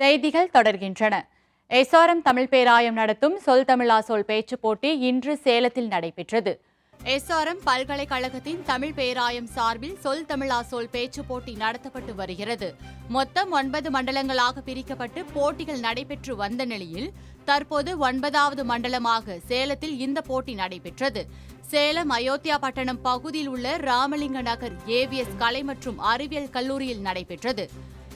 செய்திகள் தொடர்கின்றன. எஸ்ஆர்எம் தமிழ் பேராயம் நடத்தும் சொல் தமிழா சொல் பேச்சு போட்டி இன்று சேலத்தில் நடைபெற்றது. எஸ்ஆர்எம் பல்கலைக்கழகத்தின் தமிழ் பேராயம் சார்பில் சொல் தமிழா சொல் பேச்சுப் போட்டி நடத்தப்பட்டு வருகிறது. மொத்தம் ஒன்பது மண்டலங்களாக பிரிக்கப்பட்டு போட்டிகள் நடைபெற்று வந்த நிலையில் தற்போது ஒன்பதாவது மண்டலமாக சேலத்தில் இந்த போட்டி நடைபெற்றது. சேலம் அயோத்தியா பட்டணம் பகுதியில் உள்ள ராமலிங்க நகர் ஏவிஎஸ் கலை மற்றும் அறிவியல் கல்லூரியில் நடைபெற்றது.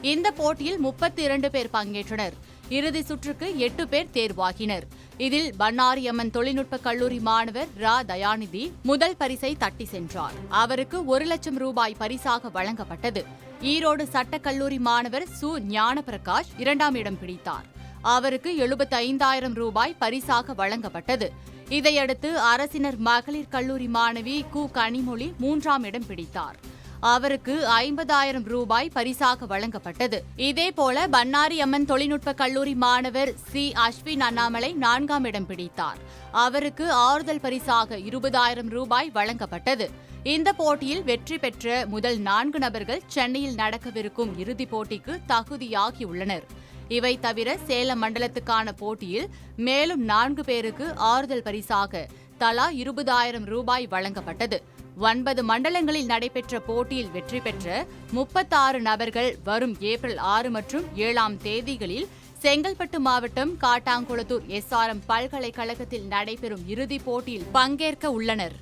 இந்த போட்டியில் முப்பத்தி இரண்டு பேர் பங்கேற்றனர். இறுதி சுற்றுக்கு எட்டு பேர் தேர்வாகினர். இதில் பன்னாரியம்மன் தொழில்நுட்ப கல்லூரி மாணவர் ரா. தயாநிதி முதல் பரிசை தட்டி சென்றார். அவருக்கு ஒரு லட்சம் ரூபாய் பரிசாக வழங்கப்பட்டது. ஈரோடு சட்டக்கல்லூரி மாணவர் சு. ஞானபிரகாஷ் இரண்டாம் இடம் பிடித்தார். அவருக்கு எழுபத்தைந்தாயிரம் ரூபாய் பரிசாக வழங்கப்பட்டது. இதையடுத்து அரசினர் மகளிர் கல்லூரி மாணவி கு. கனிமொழி மூன்றாம் இடம் பிடித்தார். அவருக்கு ஐம்பதாயிரம் ரூபாய் பரிசாக வழங்கப்பட்டது. இதேபோல பன்னாரி அம்மன் தொழில்நுட்ப கல்லூரி மாணவர் சி. அஸ்வின் அண்ணாமலை நான்காம் இடம் பிடித்தார். அவருக்கு ஆறுதல் பரிசாக இருபதாயிரம் ரூபாய் வழங்கப்பட்டது. இந்த போட்டியில் வெற்றி பெற்ற முதல் நான்கு நபர்கள் சென்னையில் நடக்கவிருக்கும் இறுதிப் போட்டிக்கு தகுதியாகியுள்ளனர். இவை தவிர சேலம் மண்டலத்துக்கான போட்டியில் மேலும் நான்கு பேருக்கு ஆறுதல் பரிசாக தலா இருபதாயிரம் ரூபாய் வழங்கப்பட்டது. ஒன்பது மண்டலங்களில் நடைபெற்ற போட்டியில் வெற்றி பெற்ற முப்பத்தாறு நபர்கள் வரும் ஏப்ரல் ஆறு மற்றும் ஏழாம் தேதிகளில் செங்கல்பட்டு மாவட்டம் காட்டாங்குளத்தூர் எஸ்ஆர்எம் பல்கலைக்கழகத்தில் நடைபெறும் இறுதிப் போட்டியில் பங்கேற்க உள்ளனர்.